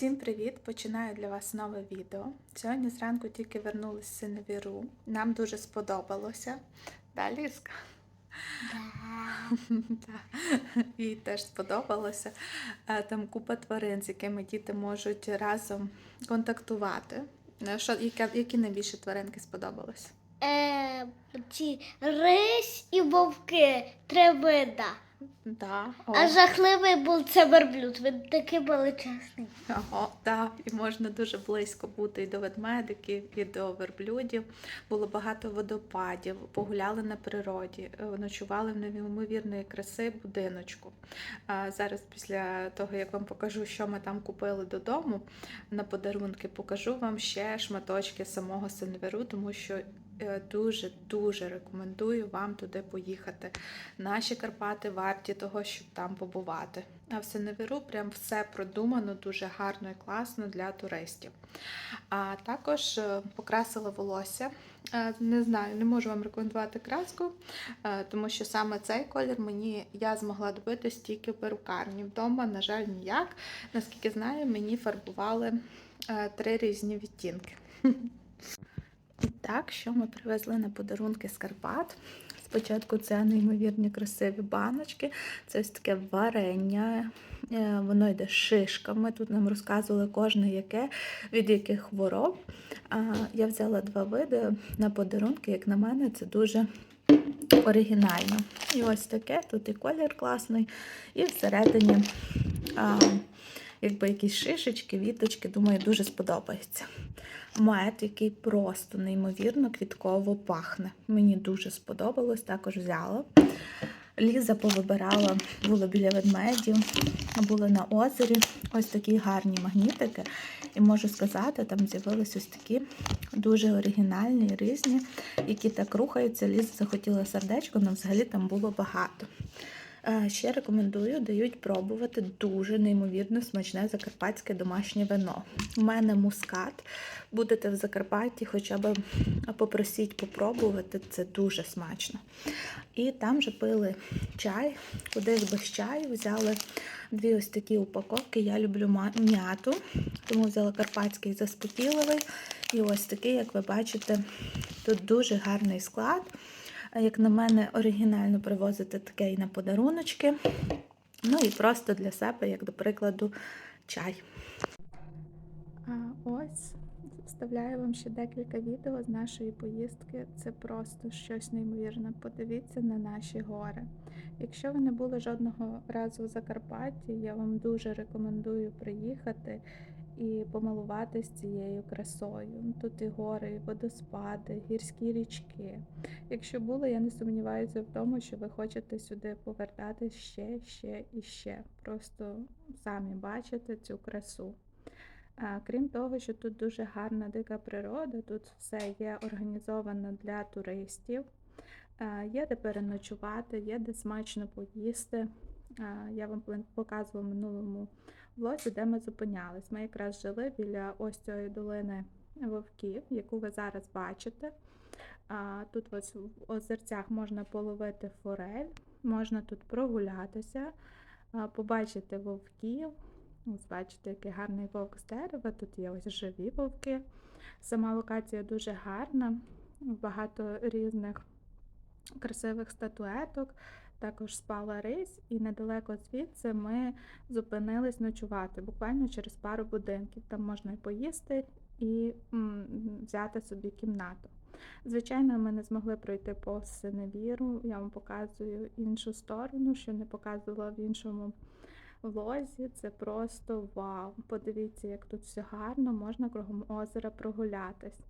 Всім привіт! Починаю для вас нове відео. Сьогодні зранку тільки вернулися з Синевіру. Нам дуже сподобалося. Да, Лізка? Да. Їй теж сподобалося. Е, Там купа тварин, з якими діти можуть разом контактувати. Е, Що, які, які найбільше тваринки сподобалися? Е, ці рись і вовки три вида. Да. А жахливий був це верблюд. Він такий величезний. Ага, так, і можна дуже близько бути і до ведмедиків, і до верблюдів. Було багато водопадів, погуляли на природі, е, ночували в неймовірної краси будиночку. А зараз, після того, як вам покажу, що ми там купили додому на подарунки, покажу вам ще шматочки самого Сенверу, тому що дуже-дуже рекомендую вам туди поїхати. Наші Карпати варті того, щоб там побувати. А в Сеневеру прям все продумано дуже гарно і класно для туристів. А також е, покрасила волосся. Е, Не знаю, не можу вам рекомендувати краску, е, тому що саме цей колір мені я змогла добитись тільки в перукарні. Вдома, на жаль, ніяк. Наскільки знаю, мені фарбували три різні відтінки. І так, що ми привезли на подарунки з Карпат. Спочатку це неймовірні красиві баночки, це ось таке варення, е, воно йде шишками. Тут нам розказували кожне яке, від яких хвороб. Я взяла два види на подарунки, як на мене, це дуже оригінально. І ось таке, тут і колір класний, і всередині якби якісь шишечки, віточки, думаю, дуже сподобається. Мед, який просто неймовірно квітково пахне. Мені дуже сподобалось, також взяла. Ліза повибирала, була біля ведмедів, була на озері. Ось такі гарні магнітики. І можу сказати, там з'явились ось такі дуже оригінальні, різні, які так рухаються. Ліза захотіла сердечко, але взагалі там було багато. Е, Ще рекомендую, дають пробувати дуже неймовірно смачне закарпатське домашнє вино. У мене мускат. Будете в Закарпатті, хоча б попросіть попробувати, це дуже смачно. І там же пили чай, кудись без чаю. Взяли дві ось такі упаковки. Я люблю м'яту, тому взяла карпатський заспокійливий. І ось такий, як ви бачите, тут дуже гарний склад. Як на мене, оригінально привозити таке і на подаруночки. Ну і просто для себе, як до прикладу, чай. А ось вставляю вам ще декілька відео з нашої поїздки. Це просто щось неймовірне. Подивіться на наші гори. Якщо ви не були жодного разу в Закарпатті, я вам дуже рекомендую приїхати і помилуватись цією красою. Тут і гори, і водоспади, гірські річки. Якщо були, я не сумніваюся в тому, що ви хочете сюди повертатись ще, ще і ще. Просто самі бачите цю красу. Крім того, що тут дуже гарна дика природа, тут все є організовано для туристів. Є де переночувати, є де смачно поїсти. Я вам показувала минулому влозі, де ми зупинялись. Ми якраз жили біля ось цієї долини вовків, яку ви зараз бачите. Тут ось в озерцях можна половити форель, можна тут прогулятися, побачити вовків. Ось бачите, який гарний вовк з дерева. Тут є ось живі вовки. Сама локація дуже гарна, багато різних красивих статуеток. Також спала рись, і недалеко звідси ми зупинились ночувати, буквально через пару будинків. Там можна і поїсти, і взяти собі кімнату. Звичайно, ми не змогли пройти по Синевіру. Я вам показую іншу сторону, що не показувала в іншому влозі. Це просто вау. Подивіться, як тут все гарно, можна кругом озера прогулятись.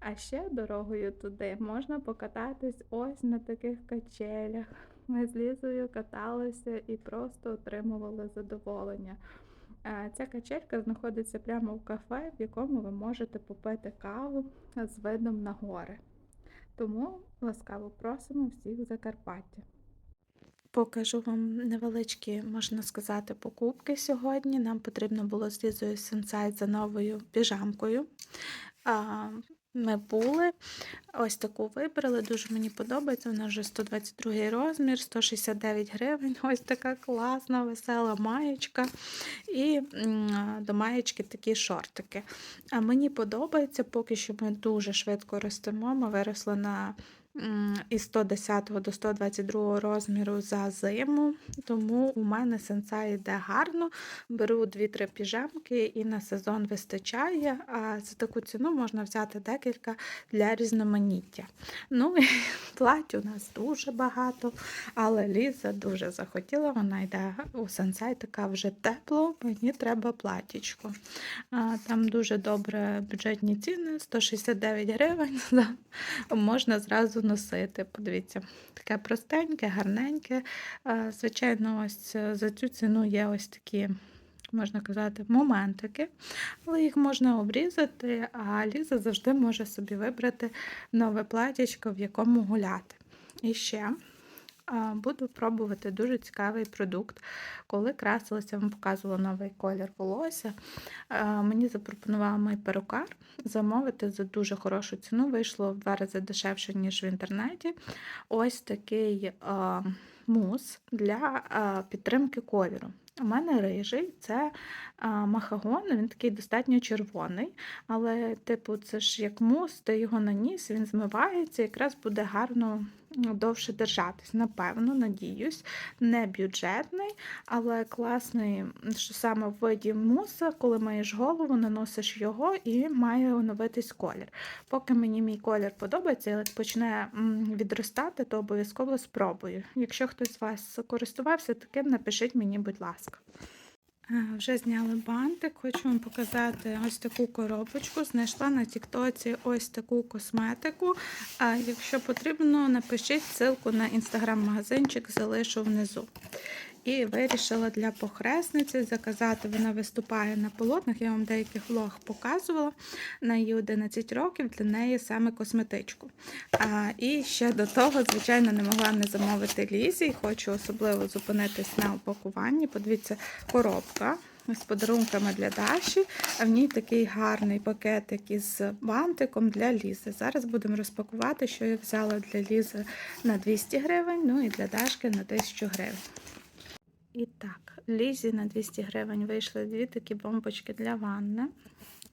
А ще дорогою туди можна покататись ось на таких качелях. Ми з Лізою каталися і просто отримували задоволення. Е, Ця качелька знаходиться прямо в кафе, в якому ви можете попити каву з видом на гори. Тому ласкаво просимо всіх в Закарпаття. Покажу вам невеличкі, можна сказати, покупки сьогодні. Нам потрібно було з Лізою Сенсайт за новою піжамкою. Ми були. Ось таку вибрали, дуже мені подобається. Вона вже 122 розмір, 169 гривень. Ось така класна, весела маєчка. І до маєчки такі шортики. А мені подобається, поки що ми дуже швидко ростемо. Ми виросли на із 110 до 122 розміру за зиму, тому у мене сенса йде гарно. Беру 2-3 піжамки і на сезон вистачає. А за таку ціну можна взяти декілька для різноманіття. Ну і плать у нас дуже багато, але Ліза дуже захотіла. Вона йде у сенсей, така вже тепло, мені треба платічко. Там дуже добре бюджетні ціни, 169 гривень. Можна зразу носити. Подивіться, таке простеньке, гарненьке. Звичайно, ось е, за цю ціну є ось такі. Можна казати, моментики, але їх можна обрізати, а Ліза завжди може собі вибрати нове платічко, в якому гуляти. І ще буду пробувати дуже цікавий продукт. Коли красилася, вам показувала новий колір волосся. Мені запропонував мій перукар замовити за дуже хорошу ціну. Вийшло в два рази дешевше, ніж в інтернеті. Ось такий мус для підтримки кольору. У мене рижий, це махагон, він такий достатньо червоний, але, типу, це ж як мус, ти його наніс, він змивається, якраз буде гарно довше держатись. Напевно, надіюсь, не бюджетний, але класний, що саме в виді муса, коли маєш голову, наносиш його і має оновитись колір. Поки мені мій колір подобається, але почне відростати, то обов'язково спробую. Якщо хтось з вас користувався таким, напишіть мені, будь ласка. Е, Вже зняли бантик, хочу вам показати ось таку коробочку. Знайшла на Тіктоці ось таку косметику. А якщо потрібно, напишіть ссылку на інстаграм-магазинчик, залишу внизу. І вирішила для похресниці заказати. Вона виступає на полотнах. Я вам деяких влог показувала. На її 11 років для неї саме косметичку. А, і ще до того, звичайно, не могла не замовити лізі. Хочу особливо зупинитись на упакуванні. Подивіться, коробка. З подарунками для Даші, а в ній такий гарний пакетик із бантиком для Лізи. Зараз будемо розпакувати, що я взяла для Лізи на 200 гривень, ну і для Дашки на 1000 гривень. І так, Лізі на 200 гривень вийшли дві такі бомбочки для ванни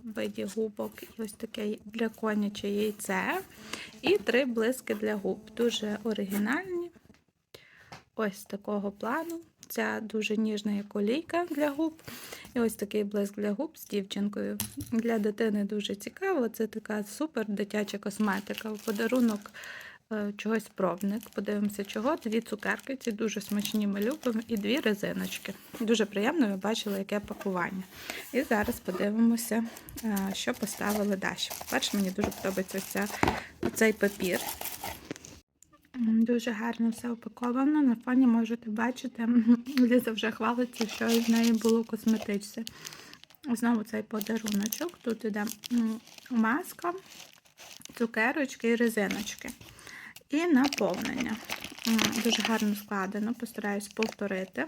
виді губок і ось таке для коняче яйце. І три блиски для губ. Дуже оригінальні. Ось такого плану. Ця дуже ніжна як олійка для губ. І ось такий блиск для губ з дівчинкою. Для дитини дуже цікаво. Це така супер дитяча косметика. Подарунок чогось пробник. Подивимося, чого. Дві цукерки, ці дуже смачні ми любимо, і дві резиночки. Дуже приємно, ви бачили, яке пакування. І зараз подивимося, е, що поставили Даші. Перше, мені дуже подобається ця, цей папір. Дуже гарно все упаковано. На фоні можете бачити, Ліза вже хвалиться, що в неї було косметичне. Знову цей подаруночок. Тут іде маска, цукерочки і резиночки. І наповнення. Дуже гарно складено, постараюсь повторити.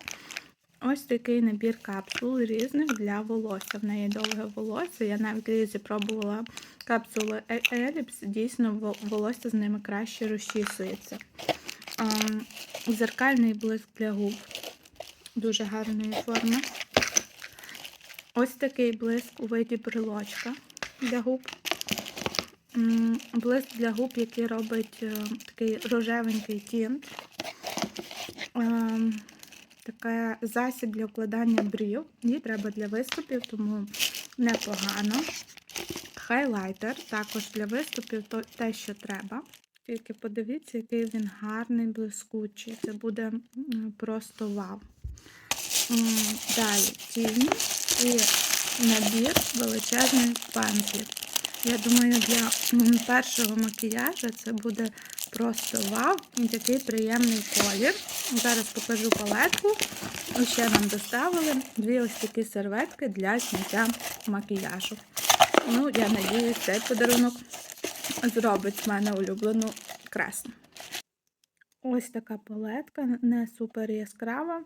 Ось такий набір капсул різних для волосся. В неї довге волосся. Я навіть Лізі пробувала капсули Е- Еліпс. Дійсно, волосся з ними краще розчісується. Зеркальний блиск для губ. Дуже гарної форми. Ось такий блиск у виді брелочка для губ. Блиск для губ, який робить е, такий рожевенький тінт. Ем, Таке засіб для укладання брів. Її треба для виступів, тому непогано. Хайлайтер також для виступів, то те, що треба. Тільки подивіться, який він гарний, блискучий. Це буде просто вау. Далі тіні і набір величезних пензлів. Я думаю, для першого макіяжу це буде просто вау. І такий приємний колір. Зараз покажу палетку. Ще нам доставили дві ось такі серветки для зняття макіяжу. Ну, я надіюсь, цей подарунок зробить в мене улюблену красну. Ось така палетка, не супер яскрава,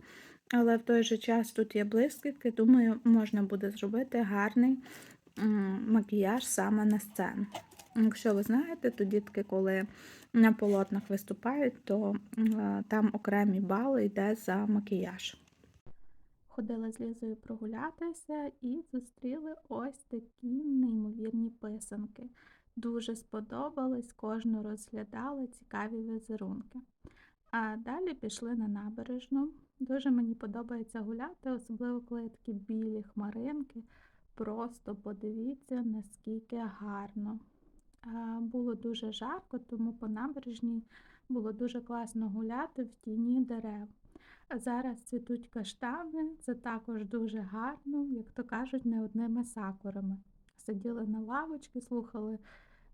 але в той же час тут є блискітки. Думаю, можна буде зробити гарний макіяж саме на сцену. Якщо ви знаєте, то дітки, коли на полотнах виступають, то е, там окремі бали йде за макіяж. Ходили з Лізою прогулятися і зустріли ось такі неймовірні писанки. Дуже сподобались, кожну розглядали цікаві візерунки. А далі пішли на набережну. Дуже мені подобається гуляти, особливо коли є такі білі хмаринки. Просто подивіться, наскільки гарно. Було дуже жарко, тому по набережній було дуже класно гуляти в тіні дерев. Зараз цвітуть каштани, це також дуже гарно, як то кажуть, не одними сакурами. Сиділи на лавочці, слухали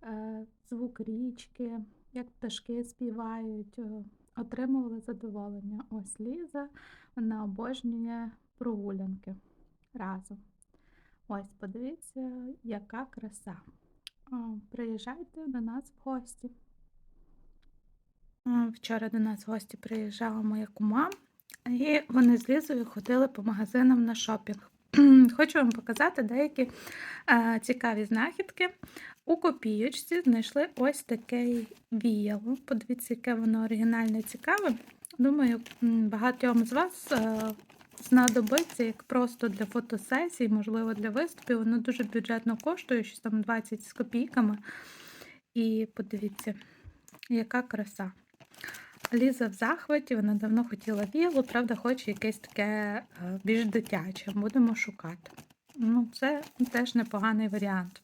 е, звук річки, як пташки співають, е, отримували задоволення. Ось Ліза, вона обожнює прогулянки разом. Ось, подивіться, яка краса. Приїжджайте до нас в гості. Вчора до нас в гості приїжджала моя кума, і вони з Лізою ходили по магазинам на шопінг. Хочу вам показати деякі е, цікаві знахідки. У копійочці знайшли ось таке віяло. Подивіться, яке воно оригінальне цікаве. Думаю, багатьом з вас е, знадобиться як просто для фотосесій, можливо, для виступів. Воно дуже бюджетно коштує, щось там 20 з копійками. І подивіться, яка краса. Ліза в захваті, вона давно хотіла вілу, правда, хоче якесь таке е, більш дитяче. Будемо шукати. Ну, це теж непоганий варіант.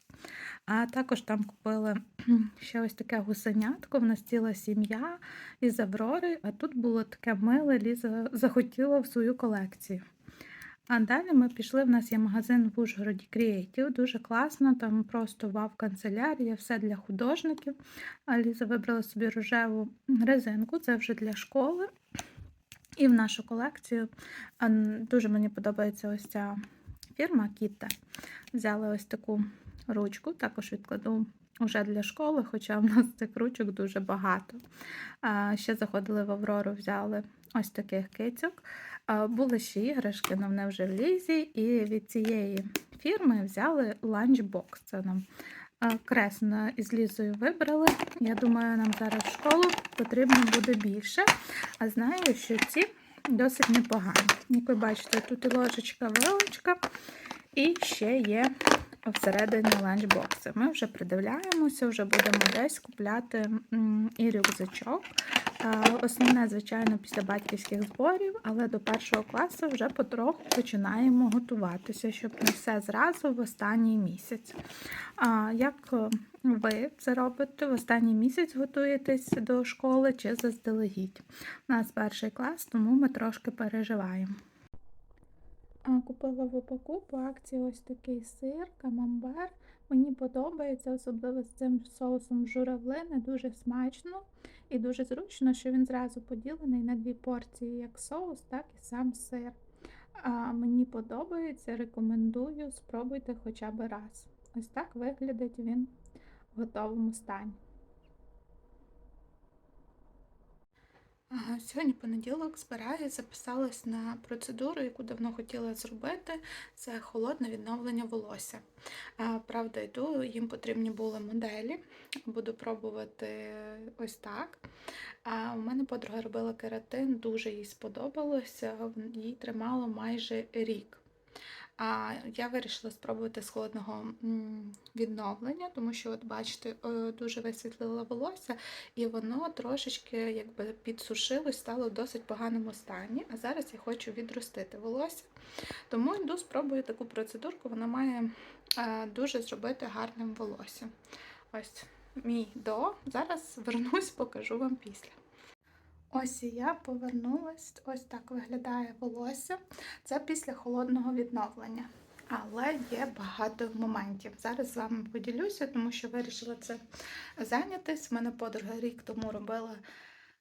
А також там купили ще ось таке гусенятко. В нас ціла сім'я із Аврори, а тут було таке миле, Ліза захотіла в свою колекцію. А далі ми пішли. В нас є магазин в Ужгороді Creative, дуже класно, там просто вау канцелярія, все для художників. А Ліза вибрала собі рожеву резинку, це вже для школи. І в нашу колекцію дуже мені подобається ось ця фірма Кітта. Взяли ось таку ручку, також відкладу вже для школи, хоча в нас цих ручок дуже багато. Ще заходили в Аврору, взяли ось таких кицьок. Були ще іграшки, але вони вже в лізі, і від цієї фірми взяли ланчбокс. Це нам кресно із лізою вибрали. Я думаю, нам зараз в школу потрібно буде більше. А знаю, що ці досить непогані. Як ви бачите, тут і ложечка, вилочка, і ще є всередині ланчбокси. Ми вже придивляємося, вже будемо десь купляти і рюкзачок. Основне, звичайно, після батьківських зборів, але до першого класу вже потроху починаємо готуватися, щоб не все зразу в останній місяць. Як е, ви це робите? В останній місяць готуєтесь до школи чи заздалегідь? У нас перший клас, тому ми трошки переживаємо. Купила в упаку по акції ось такий сир, камамбер. Мені подобається, особливо з цим соусом журавлини, дуже смачно і дуже зручно, що він зразу поділений на дві порції, як соус, так і сам сир. А, мені подобається, рекомендую, спробуйте хоча б раз. Ось так виглядить він в готовому стані. Сьогодні понеділок збираюсь, записалась на процедуру, яку давно хотіла зробити. Це холодне відновлення волосся. Правда, йду, їм потрібні були моделі. Буду пробувати ось так. А у мене подруга робила кератин, дуже їй сподобалося. Їй тримало майже рік. А я вирішила спробувати з холодного відновлення, тому що, от бачите, е, дуже висвітлила волосся, і воно трошечки якби підсушилось, стало в досить поганому стані. А зараз я хочу відростити волосся. Тому йду спробую таку процедурку, вона має е, дуже зробити гарним волоссям. Ось мій до. Зараз вернусь, покажу вам після. Ось і я повернулась. Ось так виглядає волосся. Це після холодного відновлення. Але є багато моментів. Зараз з вами поділюся, тому що вирішила це зайнятись. У мене подруга рік тому робила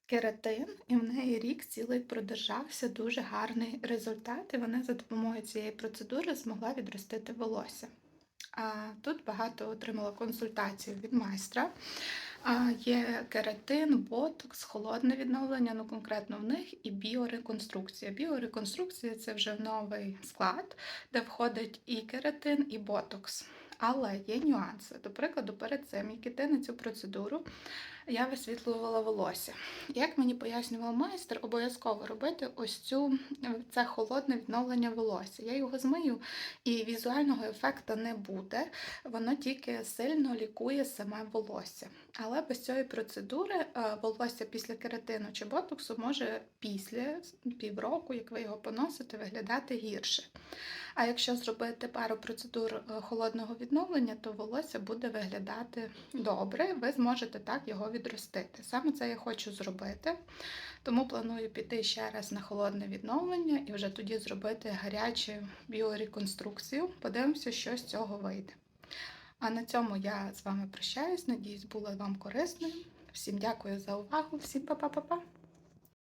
кератин, і в неї рік цілий продержався дуже гарний результат. І вона за допомогою цієї процедури змогла відростити волосся. А тут багато отримала консультацій від майстра. Є кератин, ботокс, холодне відновлення, ну конкретно в них і біореконструкція. Біореконструкція це вже новий склад, де входить і кератин, і ботокс. Але є нюанси. До прикладу, перед цим, як іти на цю процедуру, я висвітлювала волосся. Як мені пояснював майстер, обов'язково робити ось цю це холодне відновлення волосся. Я його змию, і візуального ефекту не буде. Воно тільки сильно лікує саме волосся. Але без цієї процедури е, волосся після кератину чи ботоксу може після півроку, як ви його поносите, виглядати гірше. А якщо зробити пару процедур е, холодного відновлення, то волосся буде виглядати добре. Ви зможете так його відростити. Саме це я хочу зробити. Тому планую піти ще раз на холодне відновлення і вже тоді зробити гарячу біореконструкцію. Подивимося, що з цього вийде. А на цьому я з вами прощаюсь. Надіюсь, було вам корисною. Всім дякую за увагу, всім па-па-па-па!